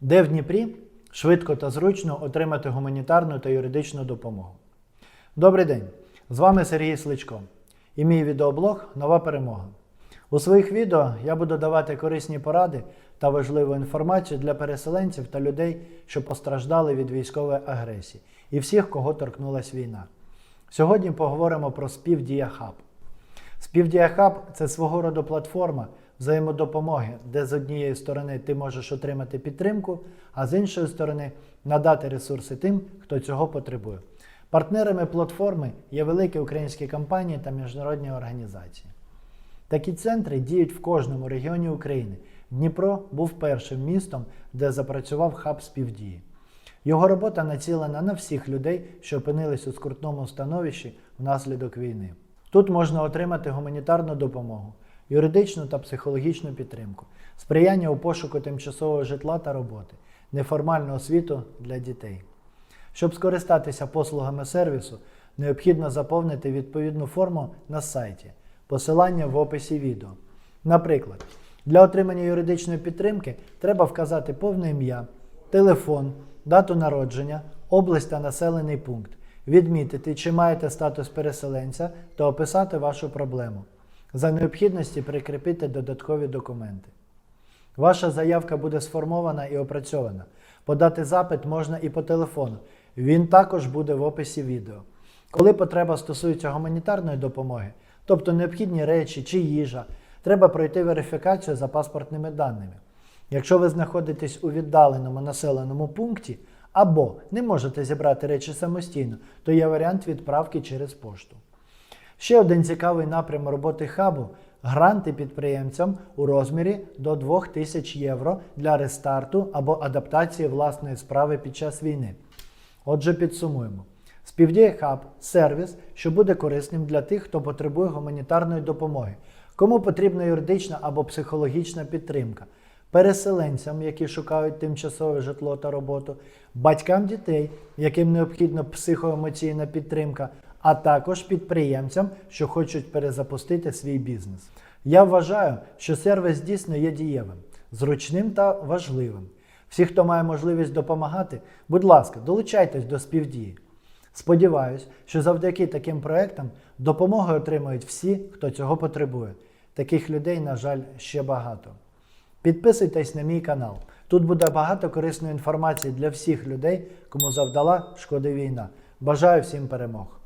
де в Дніпрі швидко та зручно отримати гуманітарну та юридичну допомогу. Добрий день! З вами Сергій Сличко і мій відеоблог Нова перемога. У своїх відео я буду давати корисні поради та важливу інформацію для переселенців та людей, що постраждали від військової агресії, і всіх, кого торкнулась війна. Сьогодні поговоримо про співдія хаб. Співдія хаб це свого роду платформа взаємодопомоги, де з однієї сторони ти можеш отримати підтримку, а з іншої сторони надати ресурси тим, хто цього потребує. Партнерами платформи є великі українські компанії та міжнародні організації. Такі центри діють в кожному регіоні України. Дніпро був першим містом, де запрацював хаб співдії. Його робота націлена на всіх людей, що опинились у скрутному становищі внаслідок війни. Тут можна отримати гуманітарну допомогу, юридичну та психологічну підтримку, сприяння у пошуку тимчасового житла та роботи, неформальну освіту для дітей. Щоб скористатися послугами сервісу, необхідно заповнити відповідну форму на сайті, посилання в описі відео. Наприклад, для отримання юридичної підтримки треба вказати повне ім'я, телефон, дату народження, область та населений пункт, відмітити, чи маєте статус переселенця та описати вашу проблему. За необхідності прикріпити додаткові документи. Ваша заявка буде сформована і опрацьована. Подати запит можна і по телефону. Він також буде в описі відео. Коли потреба стосується гуманітарної допомоги, тобто необхідні речі чи їжа, треба пройти верифікацію за паспортними даними. Якщо ви знаходитесь у віддаленому населеному пункті або не можете зібрати речі самостійно, то є варіант відправки через пошту. Ще один цікавий напрям роботи хабу гранти підприємцям у розмірі до 2000 євро для рестарту або адаптації власної справи під час війни. Отже, підсумуємо. Співдіє хаб сервіс, що буде корисним для тих, хто потребує гуманітарної допомоги, кому потрібна юридична або психологічна підтримка, переселенцям, які шукають тимчасове житло та роботу, батькам дітей, яким необхідна психоемоційна підтримка, а також підприємцям, що хочуть перезапустити свій бізнес. Я вважаю, що сервіс дійсно є дієвим, зручним та важливим. Всі, хто має можливість допомагати, будь ласка, долучайтесь до співдії. Сподіваюсь, що завдяки таким проектам допомоги отримають всі, хто цього потребує. Таких людей, на жаль, ще багато. Підписуйтесь на мій канал. Тут буде багато корисної інформації для всіх людей, кому завдала шкоди війна. Бажаю всім перемог!